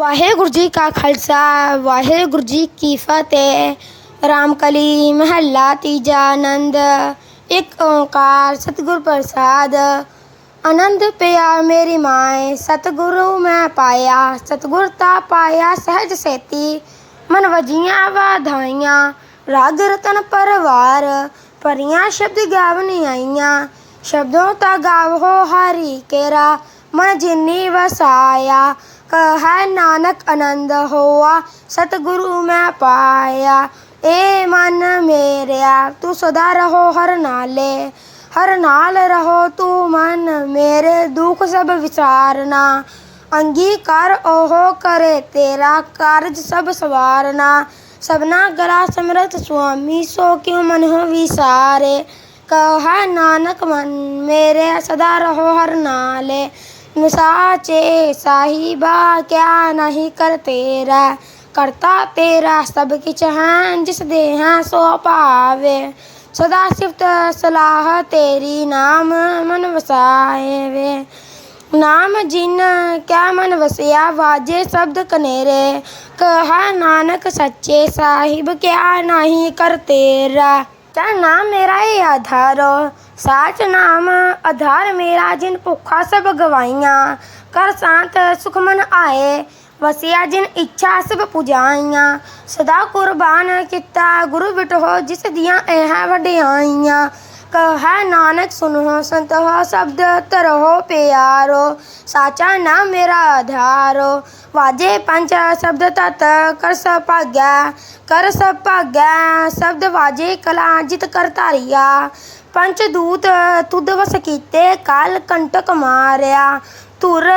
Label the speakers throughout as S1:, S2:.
S1: ਵਾਹਿਗੁਰੂ ਜੀ ਕਾ ਖਾਲਸਾ, ਵਾਹਿਗੁਰੂ ਜੀ ਕੀ ਫਤਿਹ। ਰਾਮਕਲੀ ਮਹੱਲਾ ਤੀਜਾ ਆਨੰਦ, ਇੱਕ ਓੰਕਾਰ ਸਤਿਗੁਰ ਪ੍ਰਸਾਦ। ਆਨੰਦ ਪਿਆ ਮੇਰੀ ਮਾਏ, ਸਤਿਗੁਰੂ ਮੈਂ ਪਾਇਆ, ਸਤਿਗੁਰ ਤਾ ਪਾਇਆ ਸਹਿਜ ਸੇਤੀ, ਮਨ ਵਜੀਆਂ ਵਾਧਾਈਆਂ, ਰਾਗ ਰਤਨ ਪਰਵਾਰ ਪਰੀਆਂ ਸ਼ਬਦ ਗਾਵਨੀ ਆਈਆਂ ਸ਼ਬਦੋਂ ਤਾ ਗਾਵੋ ਹਰੀ ਕੇਰਾ, ਮਨ ਜਿਨੀ ਵਸਾਇਆ ਕਹੈ ਨਾਨਕ ਆਨੰਦ ਹੋਆ, ਸਤਿਗੁਰੂ ਮੈਂ ਪਾਇਆ, ਏ ਮਨ ਮੇਰਿਆ, ਤੂੰ ਸਦਾ ਰਹੋ ਹਰ ਨਾਲੇ, ਹਰ ਨਾਲ ਰਹੋ ਤੂੰ ਮਨ ਮੇਰੇ, ਦੁੱਖ ਸਭ ਵਿਚਾਰਨਾ ਅੰਗੀਕਾਰ ਉਹ ਕਰੇ ਤੇਰਾ, ਕਾਰਜ ਸਭ ਸਵਾਰਨਾ, ਸਭਨਾ ਗਲਾ ਸਮਰਥ ਸੁਆਮੀ, ਸੋ ਕਿਉ ਮਨ ਹੋ ਵਿਸਾਰੇ, ਕਹੈ ਨਾਨਕ ਮਨ ਮੇਰੇ, ਸਦਾ ਰਹੋ ਹਰ ਨਾਲੇ मिसाचे साहिबा क्या नहीं कर तेरा करता तेरा सब किच हैं, जिस देह सो पावे। सदा सिफ्त सलाह तेरी नाम मन वसाए वे नाम जिन क्या मन वसया, वाजे शब्द कनेरे। कहा नानक सच्चे साहिब क्या नहीं कर तेरा ਤੇਰਾ ਨਾਮ ਮੇਰਾ ਏ ਆਧਾਰੋ, ਸਾਚ ਨਾਮ ਆਧਾਰ ਮੇਰਾ ਜਿਨ ਭੁੱਖਾ ਸਭ ਗਵਾਈਆਂ। ਕਰ ਸ਼ਾਂਤ ਸੁਖਮਨ ਆਏ, ਵਸਿਆ ਜਿਨ ਇੱਛਾ ਸਭ ਪੁਜਾਈਆਂ। ਸਦਾ ਕੁਰਬਾਨ ਕੀਤਾ ਗੁਰੂ ਬਿਟੋ ਜਿਸ ਦੀਆਂ ਇਹ ਵਡਿਆਈਆਂ। ਕਹੈ ਨਾਨਕ ਸੁਨੋ ਸੰਤ ਹੋ ਸ਼ਬਦ ਤਰੋ ਪਿਆਰੋ, ਸਾਚਾ ਨਾਮ ਮੇਰਾ ਆਧਾਰੋ। ਵਾਜੇ ਪੰਜ ਸ਼ਬਦ ਤਤ ਕਰ ਸਭਾਗੈ ਕਰ ਸਭਾਗੈ ਸ਼ਬਦ ਵਾਜੇ ਕਲਾ, ਜਿਤ ਕਰ ਧਾਰਿਆ। ਪੰਚ ਦੂਤ ਤੁਧ ਵਸ ਕੀਤੇ, ਕਾਲ ਕੰਟਕ ਮਾਰਿਆ। ਤੁਰ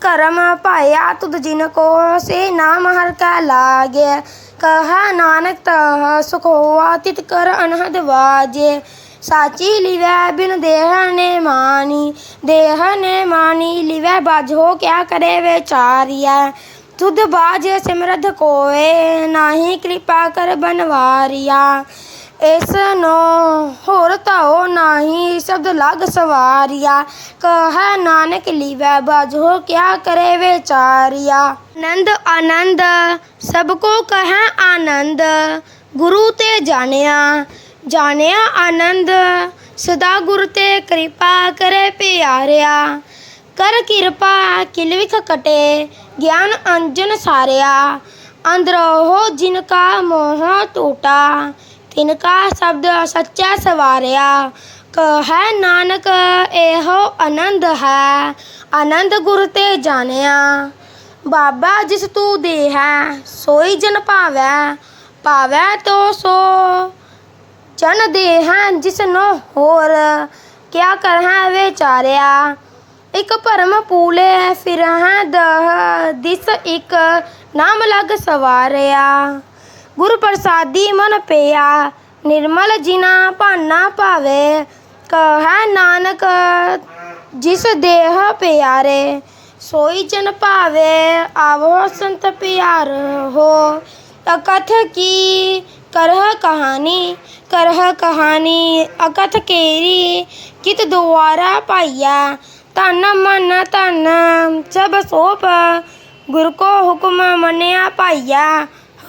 S1: ਕਰਮ ਭਾਇਆ ਤੁਧ ਜਿਨ ਕੋ, ਸੇ ਨਾਮ ਹਰ ਕਾ ਲਾਗੇ। ਕਹਾ ਨਾਨਕ ਤਹ, ਸੁਖ ਹੋਆ ਤਿਤ ਕਰ ਅਨਹਦ ਵਾਜੇ। ਸਾਚੀ ਲਿਵੈ ਬਿਨ ਦੇਹ ਨੇ ਮਾਨੀ, ਦੇਹ ਨੇ ਮਾਨੀ, ਲਿਵੈ ਬਾਝੋ ਕਿਆ ਕਰੇ ਵਿਚਾਰਿਆ ਤੁਧ ਬਾਜ ਸਿਮਰਧ ਕੋਏ, ਨਾਹੀ ਕਿਰਪਾ ਕਰ ਬਨਵਾਰਿਆ। ਇਸ ਨੂੰ ਹੋਰ ਤਾਓ ਨਾਹੀ ਸ਼ਬਦ ਲਗ ਸਵਾਰਿਆ। ਕਹੈ ਨਾਨਕ ਲਿਵੈ ਬਾਝੋ ਕਿਆ ਕਰੇ ਵਿਚਾਰਿਆ। ਆਨੰਦ ਆਨੰਦ, ਸਭ ਕੋ ਕਹੈ ਆਨੰਦ, ਗੁਰੂ ਤੇ ਜਾਣਿਆ। ਜਾਣਿਆ ਆਨੰਦ, ਸਦਾ ਗੁਰ ਤੇ ਕਿਰਪਾ ਕਰੇ ਪਿਆਰਿਆ। ਕਰ ਕਿਰਪਾ ਕਿਲਵਿਖ ਕਟੇ, ਗਿਆਨ ਅੰਜਨ ਸਾਰਿਆ। ਅੰਦਰੋਹ ਜਿਨ ਕਾ ਮੋਹ ਟੂਟਾ, ਤਿਨ ਕਾ ਸ਼ਬਦ ਸੱਚਾ ਸਵਾਰਿਆ। ਕਹੈ ਨਾਨਕ, ਇਹੋ ਆਨੰਦ ਹੈ, ਆਨੰਦ ਗੁਰ ਤੇ ਜਾਣਿਆ। ਬਾਬਾ ਜਿਸ ਤੂੰ ਦੇ ਹੈ ਸੋਈ ਜਨ ਭਾਵੈ ਭਾਵੈ ਤੋ ਸੋ। ਜਨ ਦੇ ਜਿਸ ਨੂੰ ਹੋਰ ਕਿਆ ਕਰਹਿ ਵਿਚਾਰਿਆ। ਇਕ ਭਰਮ ਪੂਲੇ ਫਿਰ ਦਹ ਦਿਸ ਇਕ ਨਾਮ ਲਗ ਸਵਾਰਿਆ। ਗੁਰ ਪ੍ਰਸਾਦੀ ਮਨ ਪਿਆ, ਨਿਰਮਲ ਜਿਨਾ ਭਾਨਾ ਭਾਵੇ, ਕਹੈ ਨਾਨਕ ਜਿਸ ਦੇਹ ਪਿਆਰੇ, ਸੋਈ ਜਨ ਭਾਵੇ, ਆਵੋ ਸੰਤ ਪਿਆਰ ਹੋ ਅਕਥ ਕੀ करह कहानी करह कहानी अकथ केरी, कित दुआरा पाइया। तन मन तन सब सोप, गुरु को हुक्म मनया पाइया।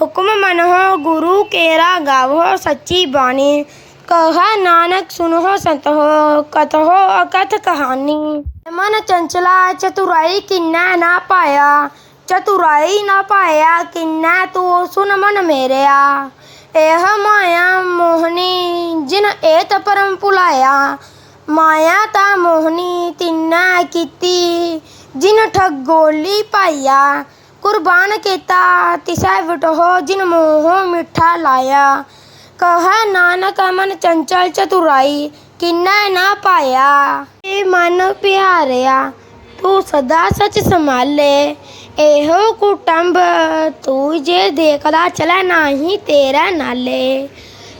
S1: हुक्म मनहो गुरु केरा गावो सच्ची बानी कह नानक सुनहो संतहो, कथहो अकथ कहानी। मन चंचला चतुराई किन्ना ना पाया। चतुराई ना पाया किन्ना तू सुन मन मेरिया। ਇਹ ਮਾਇਆ ਮੋਹਨੀ ਜਿਨ ਏਤ ਪਰਮ ਭੁਲਾਇਆ। ਮਾਇਆ ਤਾ ਮੋਹਨੀ ਤਿੰਨਾ ਕੀਤੀ, ਜਿਨ ਠਗੋਲੀ ਪਾਇਆ। ਕੁਰਬਾਨ ਕੀਤਾ, ਤਿਸੈ ਵਟੋ ਜਿਨ ਮੋਹ ਮਿੱਠਾ ਲਾਇਆ। ਕਹੈ ਨਾਨਕ ਮਨ ਚੰਚਲ ਚਤੁਰਾਈ, ਕਿੰਨਾ ਨਾ ਪਾਇਆ। ਏ ਮਨ ਪਿਆਰਿਆ, ਤੂੰ ਸਦਾ ਸਚ ਸੰਭਾਲੇ। ਇਹੋ ਕੁਟੰਬ, ਤੂੰ ਜੇ ਦੇਖਦਾ ਚਲੈ ਨਾਹੀ ਤੇਰਾ ਨਾਲੇ।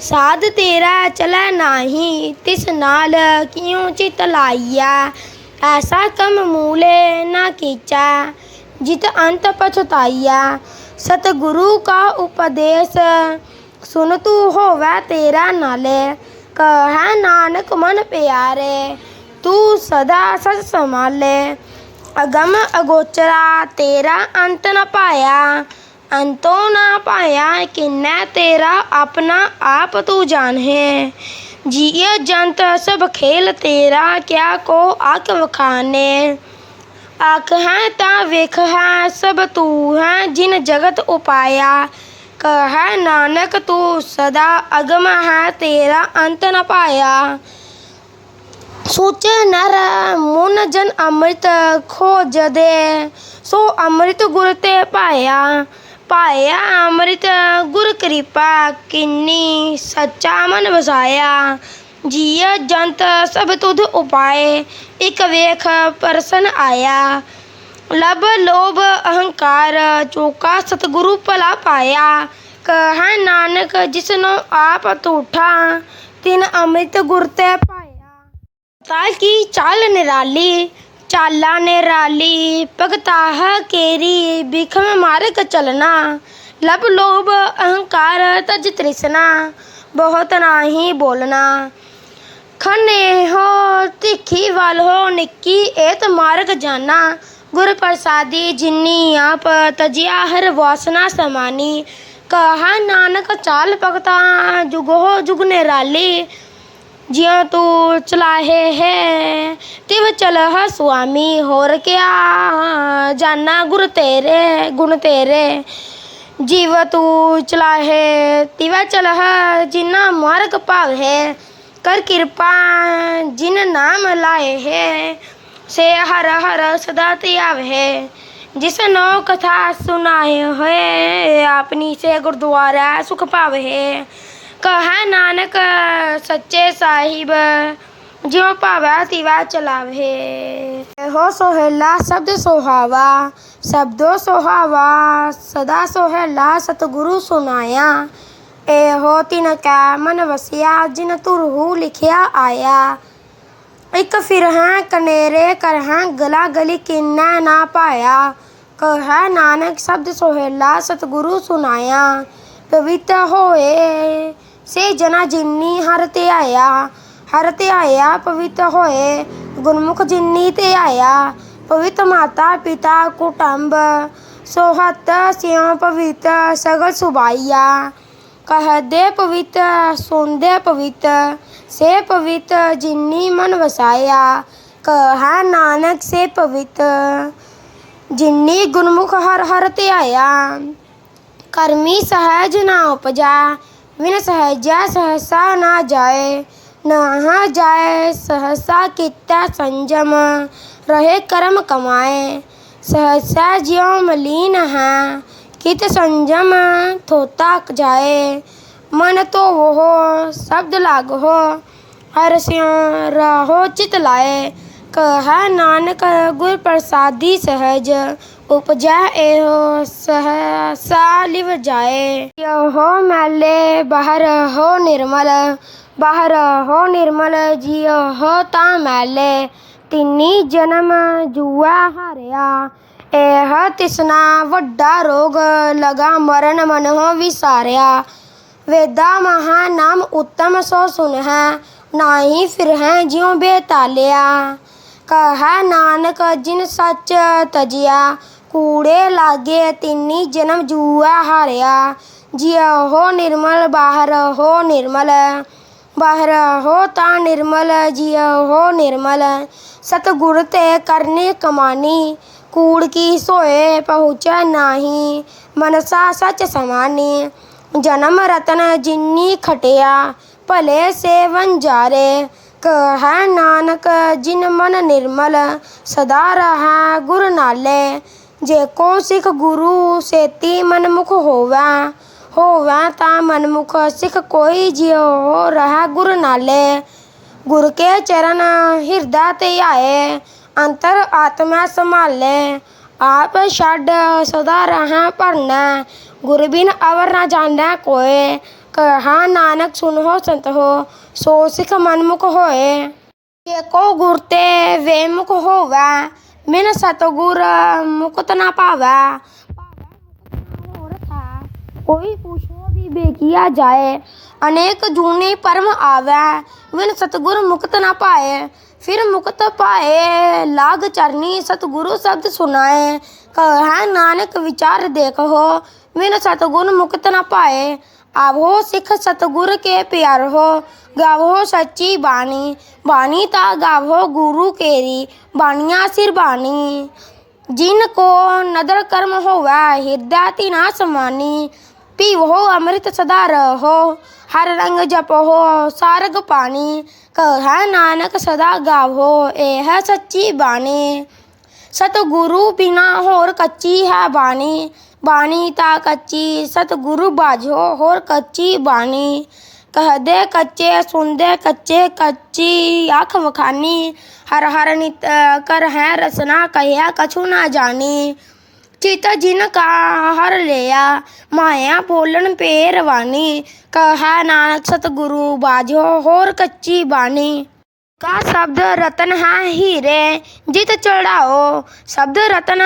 S1: ਸਾਧ ਤੇਰਾ ਚਲੈ ਨਾਹੀ, ਤਿਸ ਨਾਲ ਕਿਉ ਚਿਤ ਲਾਈਆ ਐਸਾ ਕਮ ਮੂਲੇ ਨਾ ਕੀਚਾ, ਜਿਤ ਅੰਤ ਪਛਤਾਈਆ ਸਤਿਗੁਰੂ ਕਾ ਉਪਦੇਸ਼, ਸੁਨ ਤੂੰ ਹੋਵੇ ਤੇਰਾ ਨਾਲੇ। ਕਹੈ ਨਾਨਕ ਮਨ ਪਿਆਰੇ, ਤੂੰ ਸਦਾ ਸਤ ਸਚ अगम अगोचरा तेरा अंत न पाया अंतो ना पाया कि न तेरा अपना आप तू जान है जियो जंत सब खेल तेरा क्या को आख वखाने आख है ता वेख है सब तू है जिन जगत उपाया कह नानक तू सदा अगम है तेरा अंत न पाया ਸੋਚ ਨਰ ਮਨ ਜਨ ਅੰਮ੍ਰਿਤ ਖੋਜਦੇ। ਸੋ ਅੰਮ੍ਰਿਤ ਗੁਰ ਤੇ ਪਾਇਆ ਪਾਇਆ ਅੰਮ੍ਰਿਤ ਗੁਰ ਕਿਰਪਾ, ਕਿੰਨੀ ਸੱਚਾ ਮਨ ਵਸਾਇਆ। ਜੀਅ ਜੰਤ ਸਭ ਤੁਧ ਉਪਾਏ, ਇਕ ਵੇਖ ਪਰਸਨ ਆਇਆ। ਲਬ ਲੋਭ ਅਹੰਕਾਰ, ਚੋਕਾ ਸਤਿਗੁਰੂ ਭਲਾ ਪਾਇਆ। ਕਹੈ ਨਾਨਕ ਜਿਸਨੂੰ ਆਪ ਝੂਠਾ ਤਿਨ ਅੰਮ੍ਰਿਤ ਗੁਰ ਤੇ ताल की चाल निराली चाला निराली पगताह केरी बिखम मारक चलना लभ लोभ अहंकार तज तृष्णा, बहुत नाही बोलना। खने हो, तिखी वाल हो, निक्की एत मारक जाना। गुर प्रसादी जिन्नी आप, तजिया हर वासना समानी। कहा नानक चाल पगता, जुगो जुग निराली जिया तू चलाहे है, तिव चलह स्वामी, होर क्या? जाना गुर तेरे, गुण तेरे। जीव तू चलाहे, तिव चलह जिना मार्ग है कर कृपा जिन नाम लाए है, से हर हर सदा त्याव। है जिस नौ कथा सुनाए है अपनी से गुरुद्वारा सुख पावे। है कह नानक, सच्चे साहिब, ज्यो पावा तिवा चलावे। हो सोहेला, शब्द सोहावा, शब्दो सोहावा, सदा सोहेला, सतगुरु सुनाया। ए हो तिन कै मन वसिया, जिन तुरहु लिखिया आया। एक फिर हैं कनेरे कर हैं गला गली किन्ना ना पाया। कह नानक, शब्द सोहेला, सतगुरु सुनाया। पवित्र होए ਸੇ ਜਨਾ ਜਿਨੀ ਹਰ ਤੇ ਹਰ ਤੇ ਪਵਿੱਤ ਹੋਏ, ਗੁਰਮੁਖ ਜਿਨੀ ਤੇ ਪਵਿੱਤ ਮਾਤਾ, ਪਿਤਾ, ਕੁਟੰਬ ਸੋਹਤ ਸਿਉ ਪਵਿੱਤ ਸਗਲ ਸੁਬਾਈਆ ਕਹਦੇ ਪਵਿੱਤ ਸੁਣਦੇ ਪਵਿੱਤ ਸੇ ਪਵਿੱਤ ਜਿਨੀ ਮਨ ਵਸਾਇਆ, ਕਹਾ ਨਾਨਕ ਸੇ ਪਵਿੱਤ ਜਿਨੀ ਗੁਰਮੁਖ ਹਰ ਹਰ ਧਿਆਇਆ ਕਰਮੀ ਸਹਿਜ ਨਾ ਉਪਜਾ बिन सहजा सहसा ना जाए, नहा जाए, सहसा कितना संजम रहे कर्म कमाए। सहसा ज्यो मलिन है, कित संजम थोता जाए। मन तो वो हो शब्द लाग हो हर स्यो रहो चित लाए। कह, नानक गुर प्रसादी सहज उपजा एहो सहसा लिव जाए। यहो मैले, बाहर हो निर्मल, बाहर हो निर्मल, जियो हो ता मैले। तिनी जन्म जुआ हरिया, एह तिसना वड्डा रोग, लगा मरण मनहो विसारिया। वेदा महा नाम उत्तम सो सुन है ना ही फिर है ज्यो बेतालिया। कह, नानक जिन सच तजिया, कूड़े लागे तिन्नी जन्म जुआ हारिया। जिया हो निर्मल बाहर हो निर्मल बाहर हो ता निर्मल जिया हो निर्मल। सतगुर ते करने कमानी, कूड़ की सोए पहुँचे नाही। मनसा सच समानी, जन्म रतन जिन्नी खटिया। भले से वंजारे ਹੈ ਨਾਨਕ, ਜਿਨ ਮਨ ਨਿਰਮਲ, ਸਦਾ ਰਹਾ ਗੁਰ ਨਾਲੇ। ਜੇ ਕੋ ਸਿੱਖ ਗੁਰੂ, ਸੇਤੀ ਮਨਮੁਖ ਹੋਵੈ। ਹੋਵੈ ਤਾਂ ਮਨਮੁਖ, ਸਿੱਖ ਕੋਈ ਜਿਉ ਰਹਾ ਗੁਰ ਨਾਲੇ। ਗੁਰ ਕੇ ਚਰਨ ਹਿਰਦਾ ਤੇ ਆਏ, ਅੰਤਰ ਆਤਮਾ ਸੰਭਾਲੇ। ਆਪ ਛੱਡ ਸਦਾ ਰਹਾ ਭਰਨਾ, ਗੁਰ ਬਿਨ ਅਵਰ ਨਾ ਜਾਣੈ ਕੋਏ। कहा, नानक सुनहो, संतहो सो सिख मनमुख होए। एको गुरते वे मुख होगा मिन सतगुर मुकुत ना पावा। कोई पूछो भी बेकिया जाए, अनेक जूनी परम आवे विन सतगुर मुक्त ना पाए। फिर मुक्त पाए, लाग चरनी सतगुरु शब्द सुनाए। कह, नानक विचार देख हो बिन सतगुण मुक्त न पाए। आवो सिख सतगुर के प्यार हो, गावो सच्ची बानी बानी ता गावो गुरु केरी बानिया सिर बानी जिनको नदर कर्म होवा हृदय तिना समानी पीवो अमृत सदा रहो। हर रंग जप हो सारग पानी। कह नानक सदा गावो, एह सच्ची बानी सतगुरु बिना होर कच्ची है बानी बानी ता कच्ची, सतगुरु बाजो होर कच्ची बानी कह दे कच्चे सुन दे कच्चे, कच्ची अख मखानी। हर हर नित, कर है रसना कह कछु ना जानी। ਚੀਤਾ ਜਿਨ ਕਾਹਰ ਲਿਆ, ਮਾਇਆ ਬੋਲਣ ਪੇ ਰਵਾਨੀ ਕਹਾ ਨਾਨਕ ਸਤਿਗੁਰੂ ਬਾਜੋ ਹੋਰ ਕੱਚੀ ਬਾਣੀ। ਕਾ ਸ਼ਬਦ ਰਤਨ ਹੈ ਹੀਰੇ, ਜਿਤ ਚੜਾਓ। ਸ਼ਬਦ ਰਤਨ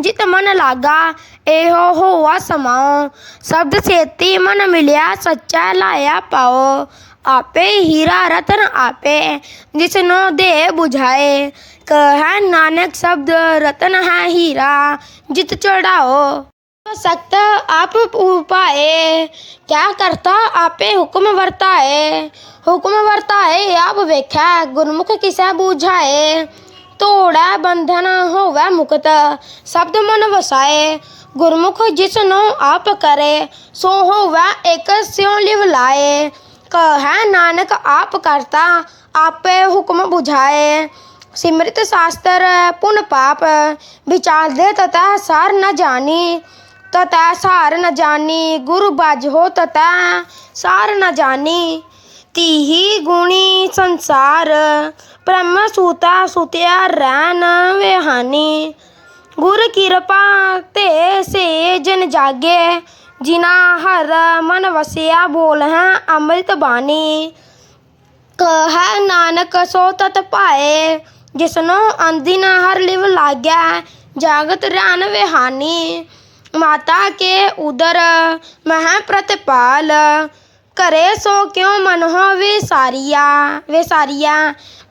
S1: ਜਿਤ ਮਨ ਲਾਗਾ, ਇਹੋ ਹੋਆ ਸਮਾਉ ਸ਼ਬਦ ਸੇਤੀ ਮਨ ਮਿਲਿਆ, ਸੱਚਾ ਲਾਇਆ ਪਾਓ। ਆਪੇ ਹੀਰਾ ਰਤਨ ਆਪੇ, ਜਿਸ ਨੂੰ ਦੇ ਬੁਝਾਏ। कहा, नानक शब्द रतन है हीरा, जित चढ़ाओ। तो सख्त आप उपाए क्या करता आपे हुक्म वर्ताए। हुक्म वर्ताए, आप वेख्या गुरमुख किसे बूझाए। तोड़ा बंधन हो वह मुक्त, शब्द मन वसाए। गुरमुख जिसनो आप करे, सो हो वह एक स्यों लिव लाए। कह, नानक आप करता, आपे हुक्म बुझाए। सिमृत शास्त्र पुन पाप विचार दे तथा सार न जानी तथा सार न जानी गुरु बाज हो तथा सार न जानी तीही गुणी संसार ब्रह्म सूता सुतिया रैन वेहानी गुर कृपा ते से जन जागे जिना हर मन वसिया बोल है अमृत बानी कह नानक सो तत पाए ਜਿਸਨੋ ਅੰਦਿਨ ਹਰ ਲਿਵ ਲਾਗੈ ਜਾਗਤ ਰਹਿਨ ਵਿਹਾਨੀ ਮਾਤਾ ਕੇ ਉਦਰ ਮਹਿ ਪ੍ਰਤਪਾਲ ਕਰੇ ਸੋ ਕਿਉ ਮਨਹੁ ਵਿਸਾਰੀਆ ਵਿਸਾਰੀਆ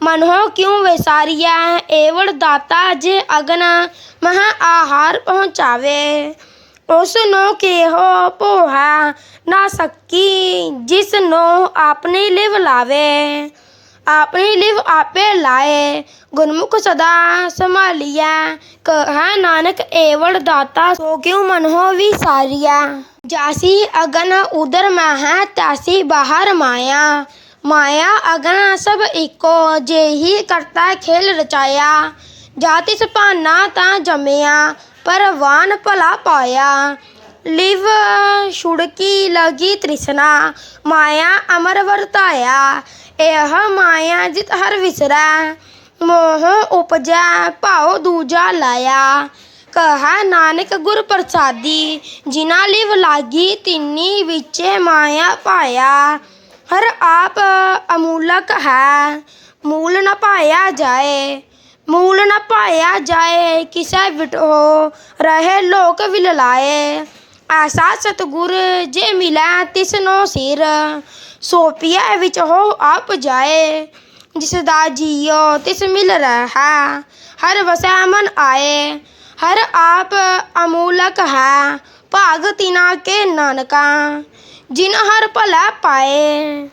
S1: ਮਨਹੁ ਕਿਉ ਵਿਸਾਰੀਆ ਏਵੜ ਦਾਤਾ ਜੇ ਅਗਨ ਮਹ ਆਹਾਰ ਪਹੁੰਚਾਵੇ ਉਸ ਨੂੰ ਕਿਹੋ ਪੋਹਾ ਨਾ ਸਕੀ ਜਿਸ ਨੂੰ ਆਪਣੀ ਲਿਵ आपने लिव आपे लाए, गुरमुख सदा संभालिया। कहा नानक एवड़ दाता, सो क्यों मन हो विसारिया? जासी अगन उधर महा तैसी बाहर माया। माया अगन सब इको, जे ही करता खेल रचाया। जाति सपाना ता जमया परवान भला पाया। लिव शुड़की लगी तृष्णा, माया अमर वर्ताया। यह माया जित हर विसरा, मोह उपजा पाओ दूजा लाया। कह नानक गुर प्रसादी, जिना लिव लागी तिन्नी विचे माया पाया। हर आप अमूलक है, मूल न पाया जाए। मूल न पाया जाए, किसे बिटो रहे लोक विललाए। ਵਿਲ ਲਾਏ ਆਸਾ ਸਤਗੁਰ ਜੇ ਮਿਲੈ ਤਿਸ ਨੋ ਸਿਰ ਸੋਪਿਆ ਵਿੱਚ ਹੋ ਆਪ ਜਾਏ ਜਿਸ ਦਾ ਜੀਉ ਤਿਸ ਮਿਲ ਰਹਾ ਹਰ ਵਸੈ ਮਨ ਆਏ ਹਰ ਆਪ ਅਮੂਲਕ ਹੈ ਭਾਗ ਤਿਨਾ ਕੇ ਨਾਨਕਾ ਜਿਨ ਹਰ ਭਲਾ ਪਾਏ